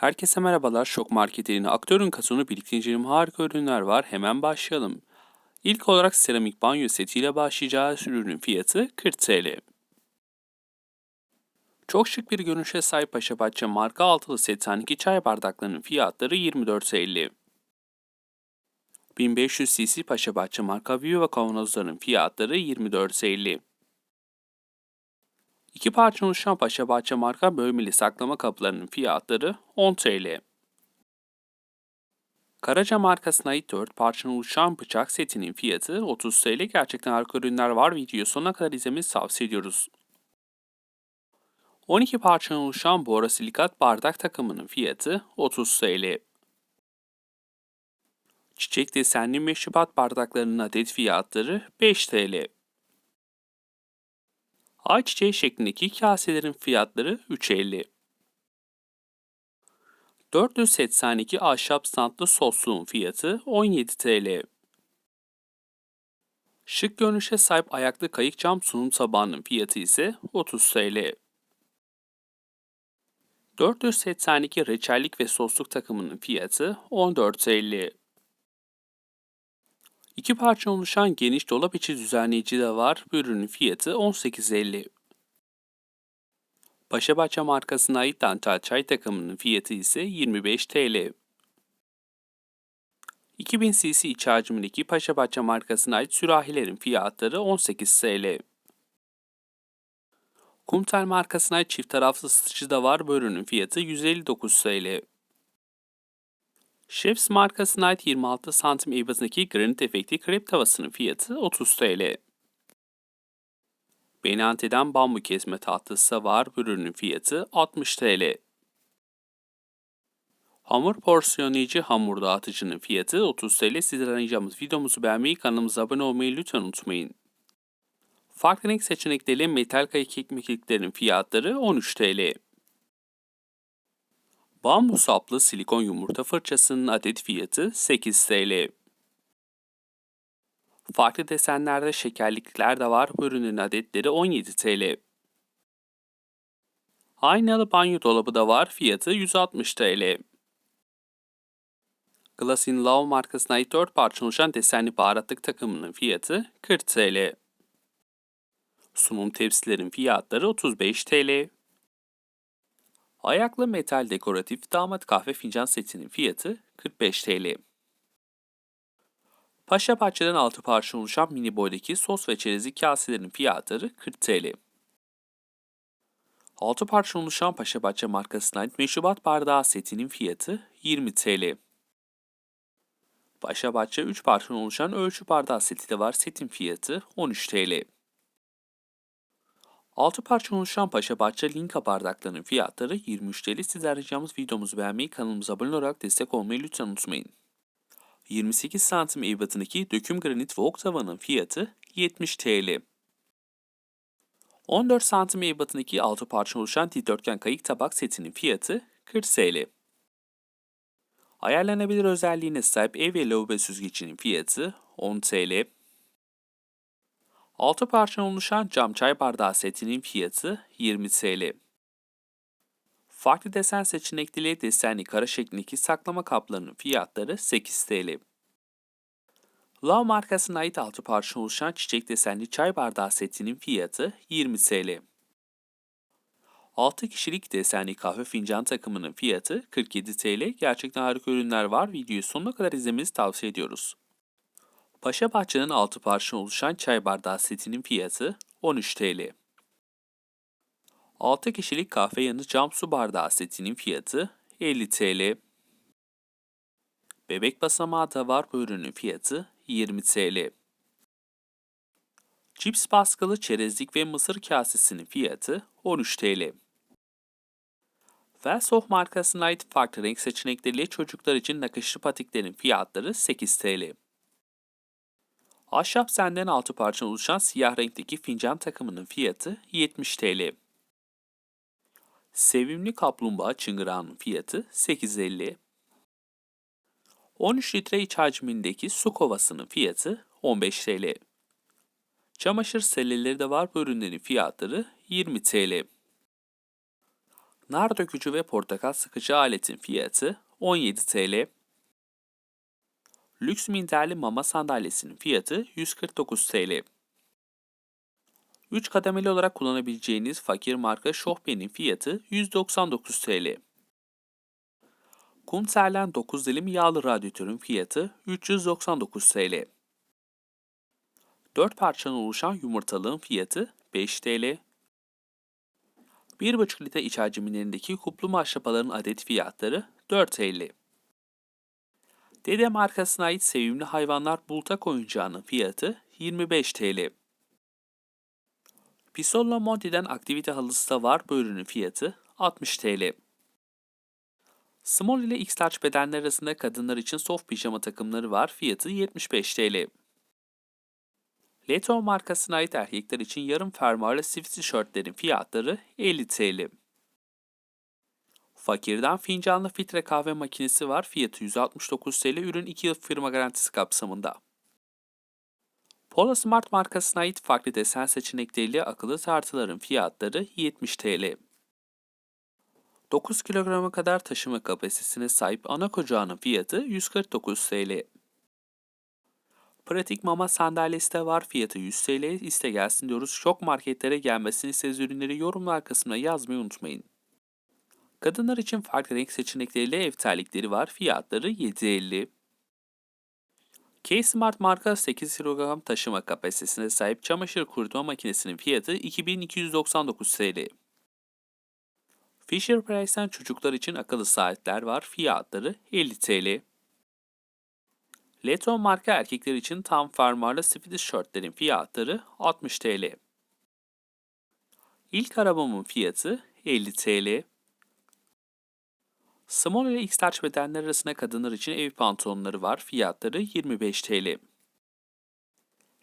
Herkese merhabalar. Şok Market'in aktörün kasonu birlikte inceleme harika ürünler var. Hemen başlayalım. İlk olarak seramik banyo setiyle başlayacağız. Ürünün fiyatı 40 TL. Çok şık bir görünüşe sahip Paşabahçe marka altılı set 2 çay bardaklarının fiyatları 24.50. 1500 cc Paşabahçe marka Viva kavanozların fiyatları 24.50. İki parça oluşan Paşabahçe marka bölmeli saklama kapılarının fiyatları 10 TL. Karaca markasına ait 4 parçalı oluşan bıçak setinin fiyatı 30 TL. Gerçekten harika ürünler var. Videoyu sonuna kadar izlemenizi tavsiye ediyoruz. 12 parçalı oluşan borosilikat bardak takımının fiyatı 30 TL. Çiçek desenli meşrubat bardaklarının adet fiyatları 5 TL. Ayçiçeği şeklindeki kaselerin fiyatları 3.50. 482 ahşap standlı sosluğun fiyatı 17 TL. Şık görünüşe sahip ayaklı kayık cam sunum tabağının fiyatı ise 30 TL. 482 reçellik ve sosluk takımının fiyatı 14 TL. İki parça oluşan geniş dolap içi düzenleyici de var. Bu ürünün fiyatı 18.50. Paşabahçe markasına ait dantel çay takımının fiyatı ise 25 TL. 2000 cc iç hacmindeki Paşabahçe markasına ait sürahilerin fiyatları 18 TL. Kumtel markasına ait çift taraflı ısıtıcı da var. Bu ürünün fiyatı 159 TL. Chefs markasına ait 26 santim ebatındaki granit efekti krep tavasının fiyatı 30 TL. Benante'den bambu kesme tahtası var. Ürünün fiyatı 60 TL. Hamur porsiyonlayıcı hamur dağıtıcının fiyatı 30 TL. Sizden arayacağımız videomuzu beğenmeyi, kanalımıza abone olmayı lütfen unutmayın. Farklı renk seçenekleriyle metal kayık ekmekliklerin fiyatları 13 TL. Bambu saplı silikon yumurta fırçasının adet fiyatı 8 TL. Farklı desenlerde şekerlikler de var. Bu ürünün adetleri 17 TL. Aynalı banyo dolabı da var. Fiyatı 160 TL. Glass in Love markasına ait 4 parça oluşan desenli baharatlık takımının fiyatı 40 TL. Sunum tepsilerin fiyatları 35 TL. Ayaklı metal dekoratif damat kahve fincan setinin fiyatı 45 TL. Paşa Bahçe'den 6 parça oluşan mini boydaki sos ve çerezlik kaselerin fiyatları 40 TL. 6 parça oluşan Paşa Bahçe markasına ait meşrubat bardağı setinin fiyatı 20 TL. Paşa Bahçe 3 parça oluşan ölçü bardağı seti de var. Setin fiyatı 13 TL. 6 parça oluşan Paşa Bahçe Linka bardaklarının fiyatları 23 TL. Sizler ricamız videomuzu beğenmeyi, kanalımıza abone olarak destek olmayı lütfen unutmayın. 28 santim ebatındaki döküm granit ve oktavanın fiyatı 70 TL. 14 santim ebatındaki 6 parça oluşan dikdörtgen kayık tabak setinin fiyatı 40 TL. Ayarlanabilir özelliğine sahip ev ve lavabo süzgecinin fiyatı 10 TL. 6 parça oluşan cam çay bardağı setinin fiyatı 20 TL. Farklı desen seçenekleriyle desenli kara şeklindeki saklama kaplarının fiyatları 8 TL. Love markasına ait 6 parça oluşan çiçek desenli çay bardağı setinin fiyatı 20 TL. 6 kişilik desenli kahve fincan takımının fiyatı 47 TL. Gerçekten harika ürünler var. Videoyu sonuna kadar izlemenizi tavsiye ediyoruz. Paşa Bahçe'nin 6 parça oluşan çay bardağı setinin fiyatı 13 TL. 6 kişilik kahve yanı cam su bardağı setinin fiyatı 50 TL. Bebek basamağı da var bu ürünün fiyatı 20 TL. Cips baskılı çerezlik ve mısır kasesinin fiyatı 13 TL. Velsoft markasına ait farklı renk seçenekleriyle çocuklar için nakışlı patiklerin fiyatları 8 TL. Ahşap senden 6 parça oluşan siyah renkteki fincan takımının fiyatı 70 TL. Sevimli kaplumbağa çıngırağının fiyatı 8.50. 13 litre iç hacmindeki su kovasının fiyatı 15 TL. Çamaşır selleleri de var bu ürünlerin fiyatları 20 TL. Nar dökücü ve portakal sıkıcı aletin fiyatı 17 TL. Lüks minderli mama sandalyesinin fiyatı 149 TL. 3 kademeli olarak kullanabileceğiniz fakir marka Şohbe'nin fiyatı 199 TL. Kumterlen 9 dilim yağlı radyatörün fiyatı 399 TL. 4 parçadan oluşan yumurtalığın fiyatı 5 TL. 1,5 litre iç hacimlerindeki kuplu maşrapaların adet fiyatları 4.50. Dede markasına ait sevimli hayvanlar bultak oyuncağının fiyatı 25 TL. Pisolla Monti'den aktivite halısı da var bu ürünün fiyatı 60 TL. Small ile X-Large bedenler arasında kadınlar için soft pijama takımları var fiyatı 75 TL. Leto markasına ait erkekler için yarım fermuarlı sivit tişörtlerin fiyatları 50 TL. Fakir'den fincanlı filtre kahve makinesi var. Fiyatı 169 TL. Ürün 2 yıl firma garantisi kapsamında. Polo Smart markasına ait farklı desen seçenekleriyle akıllı tartıların fiyatları 70 TL. 9 kilograma kadar taşıma kapasitesine sahip ana kocağının fiyatı 149 TL. Pratik mama sandalyesi de var. Fiyatı 100 TL. İste gelsin diyoruz. Şok marketlere gelmesini istediğiniz ürünleri yorumlar kısmına yazmayı unutmayın. Kadınlar için farklı renk seçenekleriyle ev terlikleri var. Fiyatları 7.50. K-Smart marka 8 kilogram taşıma kapasitesine sahip çamaşır kurutma makinesinin fiyatı 2299 TL. Fisher Price'ten çocuklar için akıllı saatler var. Fiyatları 50 TL. Leton marka erkekler için tam fermuarlı sivil tişörtlerin fiyatları 60 TL. İlk arabamın fiyatı 50 TL. Small ile X-Large bedenler arasında kadınlar için ev pantolonları var. Fiyatları 25 TL.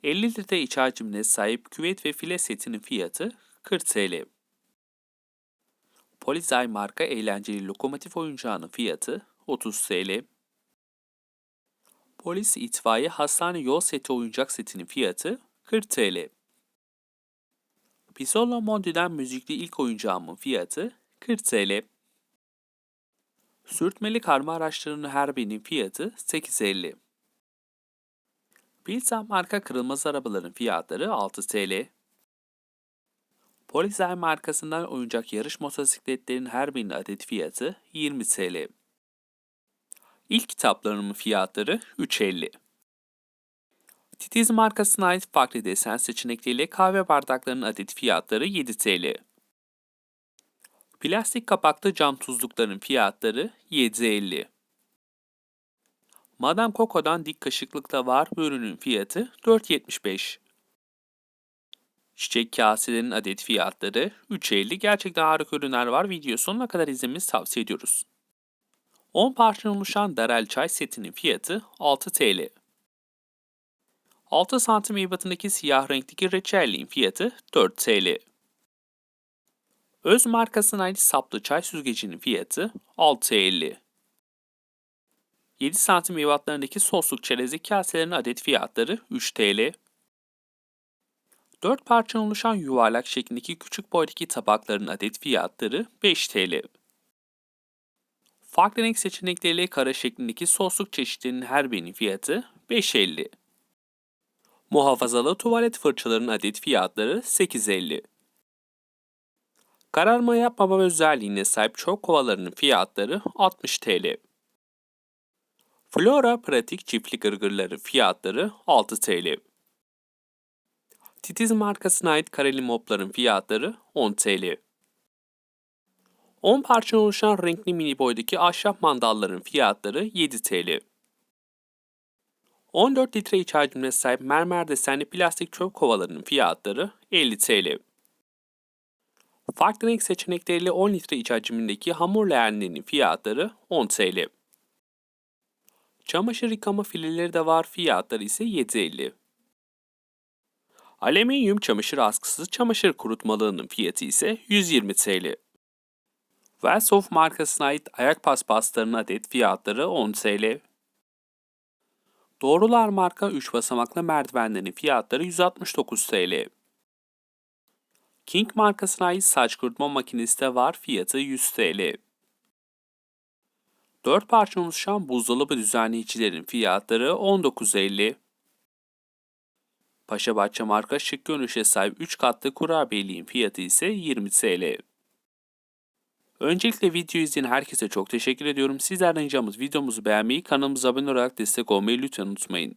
50 litre iç hacimine sahip küvet ve file setinin fiyatı 40 TL. Polizay marka eğlenceli lokomotif oyuncağının fiyatı 30 TL. Polis itfaiye hastane yol seti oyuncak setinin fiyatı 40 TL. Pisola Mondi'den müzikli ilk oyuncağımın fiyatı 40 TL. Sürtmeli karma araçlarının her birinin fiyatı 8.50. Pilsen marka kırılmaz arabaların fiyatları 6 TL. Polizer markasından oyuncak yarış motosikletlerin her birinin adet fiyatı 20 TL. İlk kitaplarımın fiyatları 3.50. Titiz markasına ait farklı desen seçenekleriyle kahve bardaklarının adet fiyatları 7 TL. Plastik kapaklı cam tuzlukların fiyatları 7.50. Madame Coco'dan dik kaşıklıkta var bu ürünün fiyatı 4.75. Çiçek kaselerin adet fiyatları 3.50. Gerçekten harika ürünler var. Video sonuna kadar izlemenizi tavsiye ediyoruz. 10 parçadan oluşan Darel çay setinin fiyatı 6 TL. 6 santim ebatındaki siyah renkteki reçelliğin fiyatı 4 TL. Öz markasına ait saplı çay süzgecinin fiyatı 6.50. 7 santim ebatlarındaki sosluk çerezlik kaselerin adet fiyatları 3 TL. 4 parçadan oluşan yuvarlak şeklindeki küçük boydaki tabakların adet fiyatları 5 TL. Farklı renk seçenekleriyle kara şeklindeki sosluk çeşitlerinin her birinin fiyatı 5.50. Muhafazalı tuvalet fırçalarının adet fiyatları 8.50. Kararma yapmama özelliğine sahip çok kovalarının fiyatları 60 TL. Flora pratik çiftlik gırgırları fiyatları 6 TL. Titiz markasına ait kareli mopların fiyatları 10 TL. 10 parça oluşan renkli mini boydaki ahşap mandalların fiyatları 7 TL. 14 litre iç hacmine sahip mermer desenli plastik çöp kovalarının fiyatları 50 TL. Farklı renk seçenekleriyle 10 litre iç hacmindeki hamur leğenlerinin fiyatları 10 TL. Çamaşır yıkama fileleri de var, fiyatları ise 7.50. Alüminyum çamaşır askısı çamaşır kurutmalığının fiyatı ise 120 TL. Velsoft markasına ait ayak paspaslarının adet fiyatları 10 TL. Doğrular marka 3 basamaklı merdivenlerin fiyatları 169 TL. King markasına ait saç kurutma makinesi de var. Fiyatı 100 TL. 4 parça oluşan buzdolabı düzenleyicilerin fiyatları 19.50. Paşabahçe marka şık görünüşe sahip 3 katlı kurabiyeliğin fiyatı ise 20 TL. Öncelikle videoyu izleyen herkese çok teşekkür ediyorum. Sizlerden ricamız videomuzu beğenmeyi, kanalımıza abone olarak destek olmayı lütfen unutmayın.